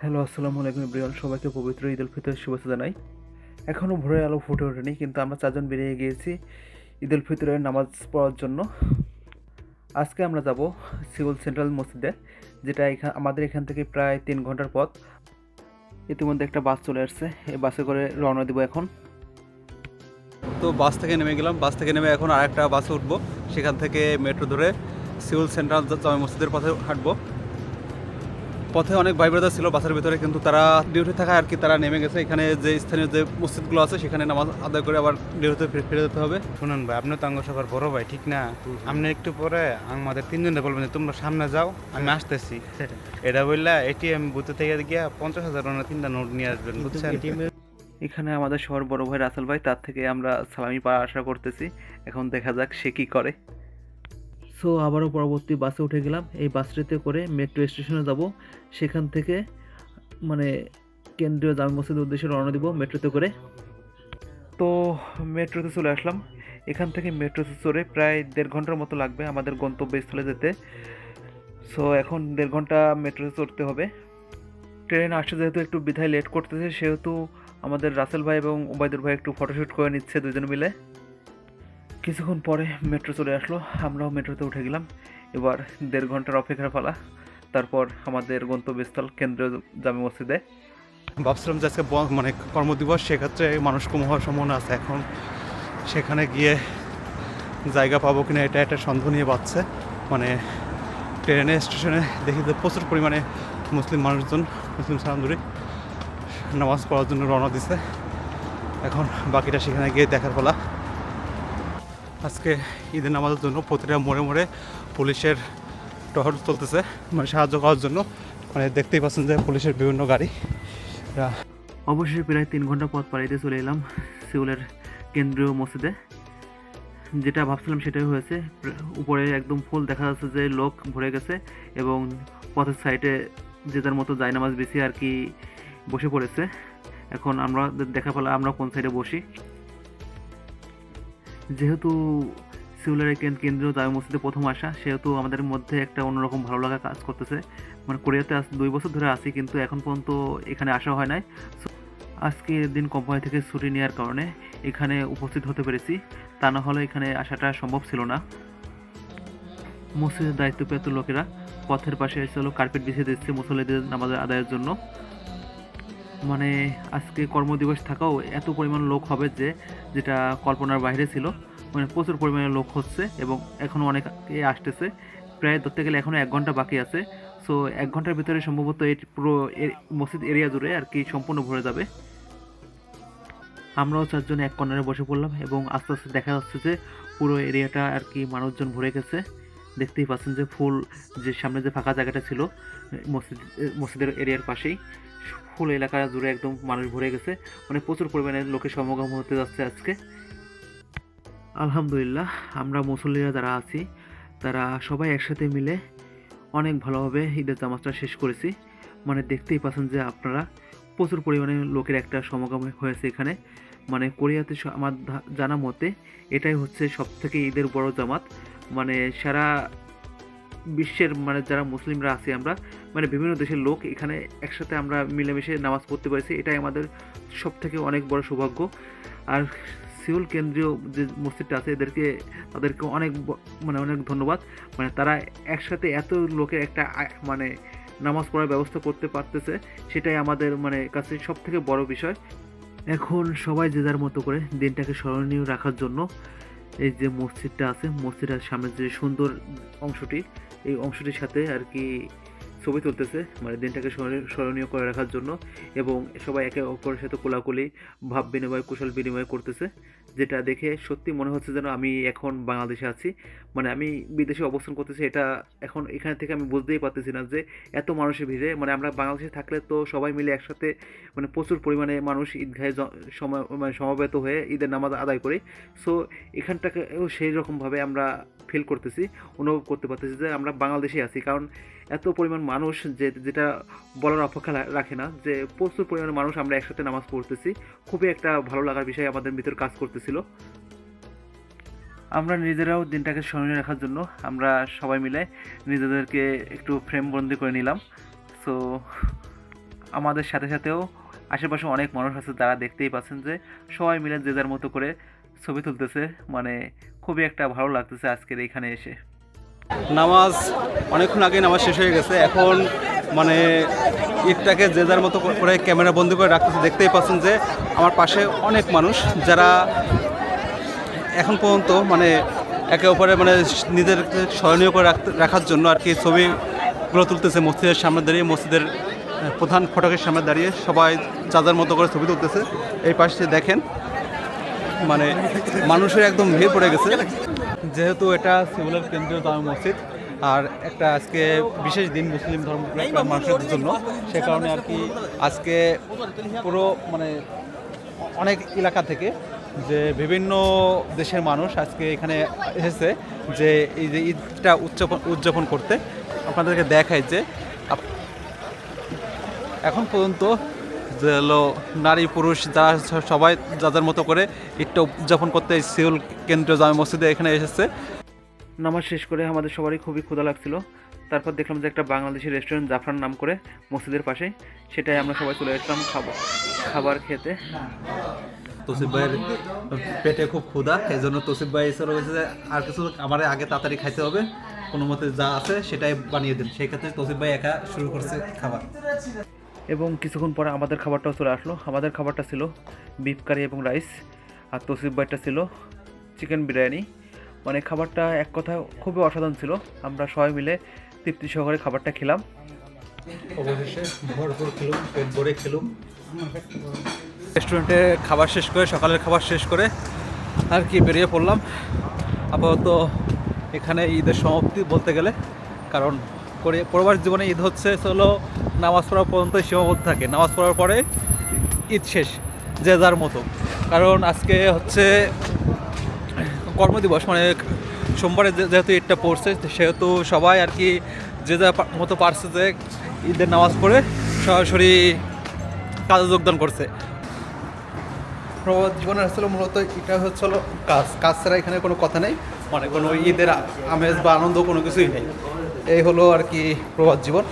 Hello, আসসালামু আলাইকুম ইব্রিয়ান সবাইকে পবিত্র ঈদ উল ফিতরের শুভেচ্ছা জানাই। এখনও ভোরের আলো ফুটে ওঠেনি, কিন্তু আমরা চারজন বেরিয়ে গিয়েছি ঈদ উল ফিতরের নামাজ পড়ার জন্য। আজকে আমরা যাব সিউল সেন্ট্রাল মসজিদে, যেটা এখান আমাদের এখান থেকে প্রায় তিন ঘণ্টার পথ। ইতিমধ্যে একটা বাস চলে আসছে, এই বাসে করে রওনা দিব এখন। তো বাস থেকে নেমে গেলাম। বাস থেকে নেমে এখন আরেকটা বাসে উঠবো, সেখান থেকে মেট্রো ধরে সিউল সেন্ট্রাল জামা মসজিদের পথে হাঁটবো। পথে অনেক ভাই ব্রাদার ছিল বাসের ভিতরে কিন্তু তারা ডিউটি থাকায় আর কি তারা নেমে গেছে। এখানে যে স্থানীয় যে মসজিদগুলো আছে সেখানে নামাজ আদায় করে আবার ডিউটিতে ফিরে- ফিরে যেতে হবে। শুনুন ভাই আপনি তো আঙ্গ সবার বড় ভাই ঠিক না? আপনি একটু পরে আমাদের তিনজনে বলবেন যে তোমরা সামনে যাও আমি আসতেছি। এটা বললা এটিএম বুথে থেকে গিয়া পঞ্চাশ হাজার টাকা তিনটা নোট নিয়ে আসবেন বুঝছেন? এখানে আমাদের শহর বড় ভাই রাসেল ভাই তার থেকে আমরা সালামি পাওয়ার আশা করতেছি। এখন দেখা যাক সে কী করে। সো আবারও পরবর্তী বাসে উঠে গেলাম। এই বাসটিতে করে মেট্রো স্টেশনে যাব। সেখান থেকে মানে কেন্দ্রীয় জামে মসজিদের উদ্দেশ্যে রওনা দিব মেট্রোতে করে। তো মেট্রোতে চলে আসলাম। এখান থেকে মেট্রোতে চড়ে প্রায় দেড় ঘণ্টার মতো লাগবে আমাদের গন্তব্যস্থলে যেতে। সো এখন দেড় ঘণ্টা মেট্রোতে চড়তে হবে। ট্রেন আসতে যেহেতু একটু বিধায় লেট করতেছে, সেহেতু আমাদের রাসেল ভাই এবং ওবায়দুর ভাই একটু ফটোশ্যুট করে নিচ্ছে দুজন মিলে। কিছুক্ষণ পরে মেট্রো চলে আসলো। আমরাও মেট্রোতে উঠে গেলাম। এবার দেড় ঘণ্টার অপেক্ষার পালা। তারপর আমাদের গন্তব্যস্থল কেন্দ্রীয় জামে মসজিদে। ভাবছিলাম যে আজকে মানে কর্মদিবস, সেক্ষেত্রে মানুষ কম হওয়ার সম্ভাবনা আছে। এখন সেখানে গিয়ে জায়গা পাবো কিনা এটা একটা সন্দেহ নিয়ে পাচ্ছে মানে ট্রেনে, স্টেশনে দেখি যে প্রচুর পরিমাণে মুসলিম মানুষজন, মুসলিম সালামদুরি নামাজ পড়ার জন্য রওনা দিছে। এখন বাকিটা সেখানে গিয়ে দেখার ফলা আজকে ঈদের নামাজের জন্য প্রতিটা মোড়ে মোড়ে পুলিশের টহল চলতেছে মানে সাহায্য করার জন্য। মানে দেখতেই পাচ্ছেন যে পুলিশের বিভিন্ন গাড়ি। অবশেষে প্রায় তিন ঘণ্টা পথ পাড়িতে চলে এলাম সিউলের কেন্দ্রীয় মসজিদে। যেটা ভাবছিলাম সেটাই হয়েছে। উপরে একদম ফুল দেখা যাচ্ছে যে লোক ভরে গেছে এবং পথের সাইডে যে যার মতো জায়নামাজ বেশি আর কি বসে পড়েছে। এখন আমরা দেখা পেলাম আমরা কোন সাইডে বসি। যেহেতু সিউলের এই কেন- কেন্দ্রীয় জামে মসজিদে প্রথম আসা, সেহেতু আমাদের মধ্যে একটা অন্যরকম ভালো লাগা কাজ করতেছে। মানে কোরিয়াতে আজ দুই বছর ধরে আছি, কিন্তু এখন পর্যন্ত এখানে আসা হয় নাই। আজকে দিন কোম্পানি থেকে ছুটি নেওয়ার কারণে এখানে উপস্থিত হতে পেরেছি। তা না হলে এখানে আসাটা সম্ভব ছিল না। মসজিদের দায়িত্বপ্রাপ্ত লোকেরা। পথের পাশে এসে হলো কার্পেট বিছিয়ে দিচ্ছে মুসল্লিদের নামাজের আদায়ের জন্য। মানে আজকে কর্মদিবস থাকাও এত পরিমাণ লোক হবে যে যেটা কল্পনার বাইরে ছিল। মানে প্রচুর পরিমাণে লোক হচ্ছে এবং এখনও অনেক আসতেছে। প্রায় ধরতে গেলে এখনও এক ঘণ্টা বাকি আছে। সো এক ঘণ্টার ভিতরে সম্ভবত এই পুরো মসজিদ এরিয়া জুড়ে আর কি সম্পূর্ণ ভরে যাবে। আমরাও চারজন এক কর্নারে বসে পড়লাম এবং আস্তে আস্তে দেখা যাচ্ছে যে পুরো এরিয়াটা আর কি মানুষজন ভরে গেছে। দেখতেই পাচ্ছেন যে ফুল যে সামনে যে ফাঁকা জায়গাটা ছিল, মসজিদ মসজিদের এরিয়ার পাশেই। ফুল এলাকা জুড়ে একদম মানুষ ভরে গেছে। মানে প্রচুর পরিমাণে লোকের সমাগম হতে যাচ্ছে আজকে। আলহামদুলিল্লাহ, আমরা মুসল্লিরা যারা আছি, তারা সবাই একসাথে মিলে অনেক ভালোভাবে ঈদের জামাজটা শেষ করেছি। মানে দেখতেই পাচ্ছেন যে আপনারা প্রচুর পরিমাণে লোকের একটা সমাগম হয়েছে এখানে। মানে কোরিয়াতে আমার জানা মতে এটাই হচ্ছে সব থেকে ঈদের বড় জামাত। মানে সারা বিশ্বের মানে যারা মুসলিমরা আছি আমরা মানে বিভিন্ন দেশের লোক এখানে একসাথে আমরা মিলেমিশে নামাজ পড়তে পারছি। এটাই আমাদের সব থেকে অনেক বড় সৌভাগ্য। আর সিউল কেন্দ্রীয় যে মসজিদটা আছে, এদেরকে, তাদেরকে অনেক মানে অনেক ধন্যবাদ। মানে তারা একসাথে এত লোকের একটা মানে নামাজ পড়ার ব্যবস্থা করতে পারতেছে, সেটাই আমাদের মানে কাছে সব থেকে বড় বিষয়। এখন সবাই যে যার মতো করে দিনটাকে স্মরণীয় রাখার জন্য এই যে মসজিদটা আছে, মসজিদের সামনে যে সুন্দর অংশটি এই অংশটির সাথে আর কি ছবি তুলতেছে মানে দিনটাকে স্মরণীয়- করে রাখার জন্য এবং সবাই একে অপরের সাথে কোলাকুলি, ভাব বিনিময়, কুশল বিনিময় করতেছে। যেটা দেখে সত্যি মনে হচ্ছে যেন আমি এখন বাংলাদেশে আছি। মানে আমি বিদেশে অবস্থান করতেছি, এটা এখন এখানে থেকে আমি বুঝতেই পারতেছি না যে এত মানুষের ভিড়ে। মানে আমরা বাংলাদেশে থাকলে তো সবাই মিলে একসাথে মানে প্রচুর পরিমাণে মানুষ ঈদগাহে মানে সমাবেত হয়ে ঈদের নামাজ আদায় করি। সো এখানটাকেও সেই রকমভাবে আমরা ফিল করতেছি, অনুভব করতে পারতেছি যে আমরা বাংলাদেশে আছি। কারণ এত পরিমাণ মানুষ যে, যেটা বলার অপেক্ষা রাখে না যে প্রচুর পরিমাণে মানুষ আমরা একসাথে নামাজ পড়তেছি। খুবই একটা ভালো লাগার বিষয় আমাদের ভিতর কাজ করতেছিল আমরা নিজেরাও দিনটাকে স্মরণীয় রাখার জন্য আমরা সবাই মিলে নিজেদেরকে একটু ফ্রেম বন্দি করে নিলাম। সো আমাদের সাথে সাথেও আশেপাশে অনেক মানুষ আছে, যারা দেখতেই পাচ্ছেন যে সবাই মিলে যে যার মতো করে ছবি তুলতেছে। মানে খুবই একটা ভালো লাগতেছে আজকের এখানে এসে। নামাজ অনেকক্ষণ আগে নামাজ শেষ হয়ে গেছে। এখন মানে ঈদটাকে যে যার মতো করে ক্যামেরা বন্দি করে রাখতেছে, দেখতেই পাচ্ছেন যে আমার পাশে অনেক মানুষ যারা এখন পর্যন্ত মানে একে অপরে মানে নিজেদেরকে স্মরণীয় করে রাখার জন্য আর কি ছবিগুলো তুলতেছে মসজিদের সামনে দাঁড়িয়ে, মসজিদের প্রধান ফটকের সামনে দাঁড়িয়ে সবাই যাদের মতো করে ছবি তুলতেছে। এই পাশে দেখেন মানে মানুষের একদম ভিড় পড়ে গেছে। যেহেতু এটা সিভিলের কেন্দ্রীয় জামা মসজিদ আর একটা আজকে বিশেষ দিন মুসলিম ধর্ম মানুষের জন্য। সে কারণে আর কি আজকে পুরো মানে অনেক এলাকা থেকে যে বিভিন্ন দেশের মানুষ আজকে এখানে এসেছে যে এই যে ঈদটা উদযাপন উদযাপন করতে। আপনাদেরকে দেখায় যে এখন পর্যন্ত যে হলো নারী, পুরুষ যারা সবাই যাদের মতো করে ঈদটা উদযাপন করতে সিউল কেন্দ্রীয় জামে মসজিদে এখানে এসেছে। নামাজ শেষ করে আমাদের সবারই খুবই ক্ষুধা লাগছিল। তারপর দেখলাম যে একটা বাংলাদেশি রেস্টুরেন্ট জাফরান নাম করে মসজিদের পাশে সেটাই আমরা সবাই চলে আসলাম খাবার খাবার খেতে। তসিফ ভাইয়ের পেটে খুব ক্ষুধা এই জন্য তসিফ ভাই এসে রয়েছে যে আর কিছু আমার আগে তাড়াতাড়ি খাইতে হবে কোনো মতে যা আছে সেটাই বানিয়ে দেন। সেই ক্ষেত্রে তসিফ ভাই একা শুরু করছে খাবার। এবং কিছুক্ষণ পরে আমাদের খাবারটাও চলে আসলো। আমাদের খাবারটা ছিল বিফ কারি এবং রাইস আর তসিফ ভাইটা ছিল চিকেন বিরিয়ানি। মানে খাবারটা এক কথা খুবই অসাধারণ ছিল। আমরা সবাই মিলে তৃপ্তি সহকারে খাবারটা খেলাম। অবশেষে ভরপুর খেলুম পেট ভরে খেলুম। রেস্টুরেন্টে খাবার শেষ করে সকালের খাবার শেষ করে আর কি বেরিয়ে পড়লাম। আপাতত এখানে ঈদের সমাপ্তি বলতে গেলে কারণ করে পরবার জীবনে ঈদ হচ্ছে হলো নামাজ পড়া পর্যন্ত সীমাবদ্ধ থাকে। নামাজ পড়ার পরে ঈদ শেষ যে যার মতো। কারণ আজকে হচ্ছে কর্মদিবস মানে সোমবারে যে- যেহেতু ঈদটা পড়ছে, সেহেতু সবাই আর কি যে পা- মতো পারছে যে ঈদের নামাজ পড়ে সরাসরি কাজে যোগদান করছে। জীবনের আসলে মূলত এটা হচ্ছে হলো কাজ। কাজ ছাড়া এখানে কোনো কথা নেই মানে কোনো ঈদের আমেজ বা আনন্দ কোনো কিছুই নেই। এই হলো আর কি প্রবাদ জীবন।